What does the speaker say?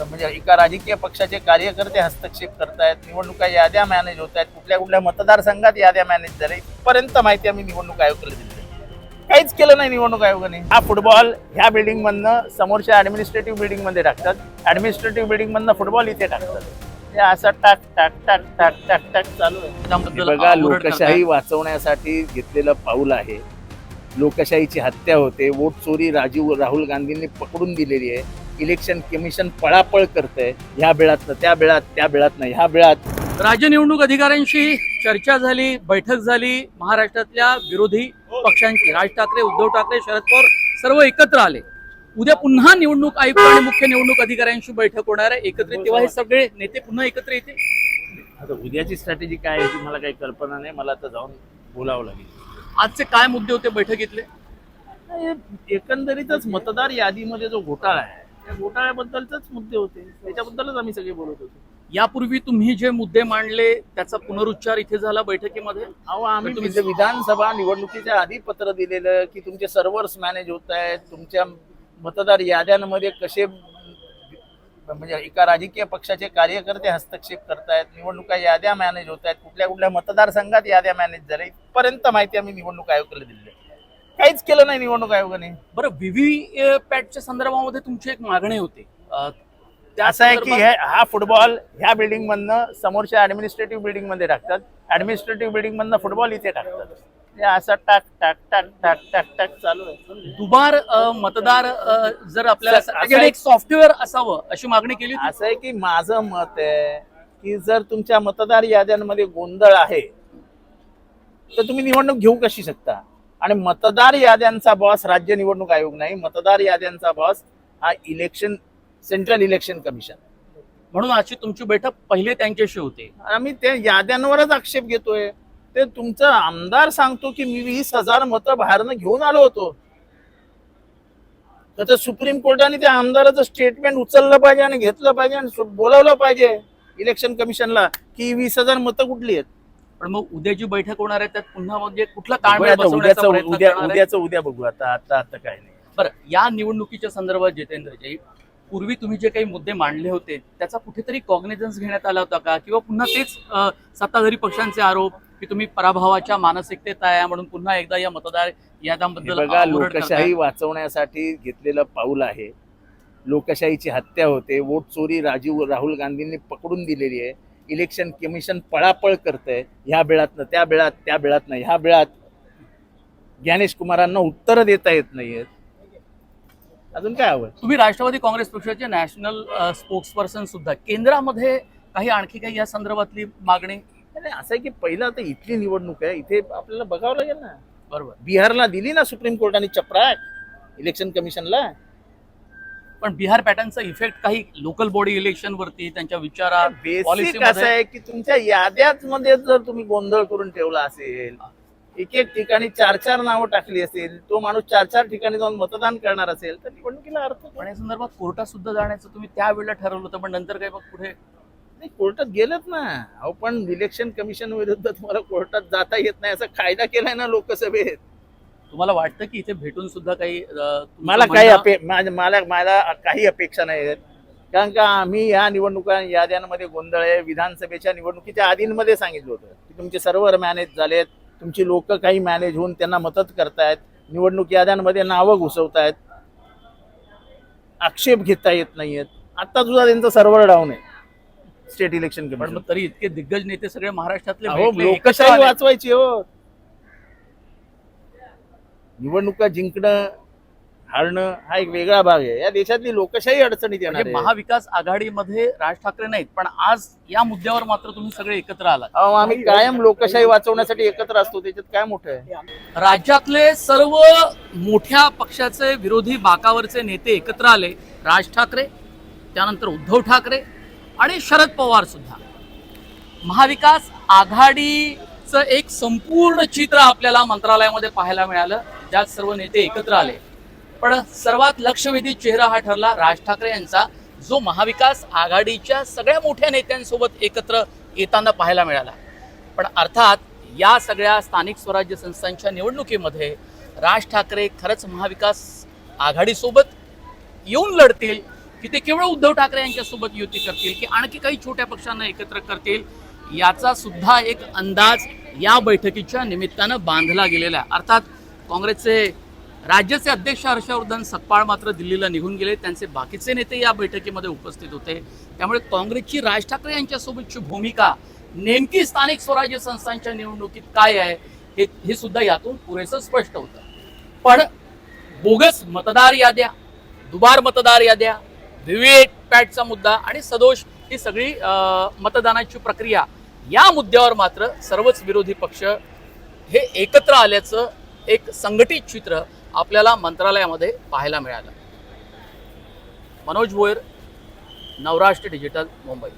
म्हणजे एका राजकीय पक्षाचे कार्यकर्ते हस्तक्षेप करतायत निवडणुका याद्या मॅनेज होत आहेत कुठल्या कुठल्या मतदारसंघात याद्या मॅनेज झाल्या इथपर्यंत माहिती आम्ही निवडणूक आयोगाला दिली काहीच केलं नाही निवडणूक आयोगाने. हा फुटबॉल ह्या बिल्डिंग मधनं समोरच्या ऍडमिनिस्ट्रेटिव्ह बिल्डिंगमध्ये टाकतात. ऍडमिनिस्ट्रेटिव्ह बिल्डिंग मधनं फुटबॉल इथे टाकतात. हे असं टाक टाक टाक टाक टाक टाक चालू आहे. बघा लोकशाही. वाचवण्यासाठी घेतलेलं पाऊल आहे. लोकशाहीची हत्या होते. वोट चोरी राजीव राहुल गांधींनी पकडून दिलेली आहे. इलेक्शन कमिशन पळापळ करतंय. ह्या बिळात त्या बिळात त्या बिळात नाही ह्या बिळात. राज्य निवडणूक अधिकाऱ्यांशी चर्चा झाली बैठक झाली. महाराष्ट्रातल्या विरोधी पक्षांची राज ठाकरे उद्धव ठाकरे शरद पवार सर्व एकत्र आले. उद्या पुन्हा निवडणूक आयुक्त आणि मुख्य निवडणूक अधिकाऱ्यांशी बैठक होणार आहे. एकत्रित तेव्हा हे सगळे नेते पुन्हा एकत्र येतील. आता उद्याची स्ट्रॅटेजी काय आहे ती मला काही कल्पना नाही. मला आता जाऊन बोलावं लागेल. आजचे काय मुद्दे होते बैठकीतले? एकंदरीतच मतदार यादीमध्ये जो घोटाळा आहे त्या घोटाळ्याबद्दलच मुद्दे होते. त्याच्याबद्दलच आम्ही सगळे बोलत होतो. यापूर्वी तुम्ही जे मुद्दे मांडले त्याचा पुनरुच्चार इथे झाला बैठकीमध्ये? अहो आम्ही तुम्ही- विध- विधानसभा निवडणुकीच्या आधी पत्र दिलेलं की तुमचे सर्व्हर्स मॅनेज होत आहेत तुमच्या मतदार याद्यांमध्ये कसे म्हणजे एका राजकीय पक्षाचे कार्यकर्ते हस्तक्षेप करतायत निवडणुका याद्या मॅनेज होत आहेत कुठल्या कुठल्या मतदारसंघात याद्या मॅनेज झाल्या इथपर्यंत माहिती आम्ही निवडणूक आयोगाला दिली आहे. काहीच केलं नाही निवडणूक आयोगाने. बरं व्हीव्ही पॅटच्या संदर्भामध्ये तुमची एक मागणी होती. असं आहे की हे हा फुटबॉल ह्या बिल्डिंग मधनं समोरच्या ऍडमिनिस्ट्रेटिव्ह बिल्डिंगमध्ये टाकतात. ऍडमिनिस्ट्रेटिव्ह बिल्डिंग मधनं फुटबॉल इथे टाकतात. असं टाक टाक टाक टाक टाक टाक चालू आहे. दुबार मतदार जर आपल्याला एक सॉफ्टवेअर असावं अशी मागणी केली असं आहे की माझं मत आहे की जर तुमच्या मतदार याद्यांमध्ये गोंधळ आहे तर तुम्ही निवडणूक घेऊ कशी शकता? आणि मतदार याद्यांचा बॉस राज्य निवडणूक आयोग नाही. मतदार याद्यांचा बॉस हा इलेक्शन सेंट्रल इलेक्शन कमिशन म्हणून अशी तुमची बैठक पहिले त्यांच्याशी होती. आम्ही त्या याद्यांवरच आक्षेप घेतोय. ते तुमचा आमदार सांगतो की मी वीस हजार मतं बाहेरनं घेऊन आलो होतो. तर सुप्रीम कोर्टाने त्या आमदाराचं स्टेटमेंट उचललं पाहिजे आणि घेतलं पाहिजे आणि बोलावलं पाहिजे. इलेक्शन कमिशनला की वीस हजार मतं कुठली आहेत? पण मग उद्या जी बैठक होणार आहे त्यात पुन्हा म्हणजे कुठला ताळमेळ बसवण्याचा प्रयत्न उद्या करणार आहे? उद्याचं उद्या बघू आता आता आता काय नाही. बरं या निवडणुकीच्या संदर्भात जितेंद्रजी पूर्वी तुम्ही जे काही मुद्दे मांडले होते त्याचा कुठेतरी कॉग्निझन्स घेण्यात आला होता का? किंवा पुन्हा तेच अ, सत्ताधारी पक्षांचे आरोप की तुम्ही पराभवाच्या मानसिकतेत आहे म्हणून पुन्हा एकदा या मतदार हे याद्यांबद्दल बघा ओरड करताय. लोकशाही वाचवण्यासाठी घेतलेलं पाऊल आहे. लोकशाहीची हत्या होते. वोट चोरी राजीव राहुल गांधींनी पकडून दिलेली आहे. इलेक्शन कमिशन पळापळ करतंय. ह्या बिळातनं त्या बिळात त्या बिळात नाही ह्या बिळात. ज्ञानेश कुमारांना उत्तरं देता येत नाहीयेत. अजून काय हवं तुम्ही राष्ट्रवादी काँग्रेस पक्षाचे नॅशनल स्पोक्स पर्सन सुद्धा. केंद्रामध्ये काही आणखी काही या संदर्भातली मागणी? नाही असं आहे की पहिलं आता इथली निवडणूक आहे. इथे आपल्याला बघावं लागेल ना. बरोबर. बिहारला दिली ना सुप्रीम कोर्टाने चपराक. इलेक्शन कमिशनला पण बिहार पॅटर्नचा इफेक्ट काही लोकल बॉडी इलेक्शन वरती त्यांच्या विचारात बेसिक मध्ये- असं आहे की तुमच्या याद्याच मध्ये जर तुम्ही गोंधळ करून ठेवला असेल एक एक ठिकाणी चार चार नावं टाकली असेल तो माणूस चार चार ठिकाणी जाऊन मतदान करणार असेल तर निवडणुकीला अर्थ पण या संदर्भात कोर्टात सुद्धा जाण्याचं तुम्ही त्यावेळेला ठरवलं होतं पण नंतर काय मग पुढे नाही कोर्टात गेलत ना. अहो पण इलेक्शन कमिशन विरुद्ध तुम्हाला कोर्टात जाता येत नाही असा कायदा केलाय ना लोकसभेत. तुम्हाला वाटतं की इथे भेटून सुद्धा काही मला काही अपे मला मला काही अपेक्षा नाही आहेत. कारण का आम्ही या निवडणुका याद्यांमध्ये गोंधळ आहे. विधानसभेच्या निवडणुकीच्या आधींमध्ये सांगितलं होतं की तुमचे सर्व्हर मॅनेज झालेत. तुमची लोक काही मॅनेज होऊन त्यांना मदत करतायत. निवडणूक याद्यांमध्ये नावं घुसवतायत. आक्षेप घेता येत नाहीयेत. आता सुद्धा त्यांचं सर्व्हर डाऊन आहे. स्टेट इलेक्शन पण कमिशन. तरी इतके दिग्गज नेते सगळे महाराष्ट्रातले लोकशाही. वाचवायची हो. निवडणुका जिंकणं हारणं हा एक वेगळा भाग आहे. या देशातली लोकशाही अडचणीत येणार म्हणजे. महाविकास आघाडीमध्ये राज ठाकरे नाहीत पण आज या मुद्द्यावर मात्र तुम्ही सगळे एकत्र आलात. अहो, आम्ही कायम लोकशाही वाचवण्यासाठी एकत्र असतो त्याच्यात काय मोठं आहे? राज्यातले सर्व मोठ्या पक्षाचे विरोधी बाकावरचे नेते एकत्र आले. राज ठाकरे त्यानंतर उद्धव ठाकरे आणि शरद पवार सुद्धा. महाविकास आघाडीचं एक संपूर्ण चित्र आपल्याला मंत्रालयामध्ये पाहायला मिळालं. ज्यात सर्व नेते एकत्र आले. पण सर्वात लक्षवेधी चेहरा हा ठरला राज ठाकरे यांचा जो महाविकास आघाडीच्या सगळ्या मोठ्या नेत्यांसोबत एकत्र येताना पाहायला मिळाला. पण अर्थात या सगळ्या स्थानिक स्वराज्य संस्थांच्या निवडणुकीमध्ये राज ठाकरे खरंच महाविकास आघाडीसोबत येऊन लढतील की ते केवळ उद्धव ठाकरे यांच्यासोबत युती करतील की आणखी काही छोट्या पक्षांना एकत्र करतील याचा सुद्धा एक अंदाज या बैठकीच्या निमित्तानं बांधला गेलेला आहे. अर्थात काँग्रेसचे राज्याचे अध्यक्ष हर्षवर्धन सकपाळ मात्र दिल्लीला निघून गेले. त्यांचे बाकीचे नेते या बैठकीमध्ये उपस्थित होते. त्यामुळे काँग्रेसची राज ठाकरे यांच्यासोबतची भूमिका नेमकी स्थानिक स्वराज्य संस्थांच्या निवडणुकीत काय आहे हे हे सुद्धा यातून पुरेसं स्पष्ट होतं. पण बोगस मतदार याद्या दुबार मतदार याद्या व्हीव्हीएट पॅटचा मुद्दा आणि सदोष ही सगळी मतदानाची प्रक्रिया या मुद्द्यावर मात्र सर्वच विरोधी पक्ष हे एकत्र आल्याचं एक संघटित चित्र आपल्याला मंत्रालयामध्ये पाहायला मिळालं. मनोज भोयर नवराष्ट्र डिजिटल मुंबई.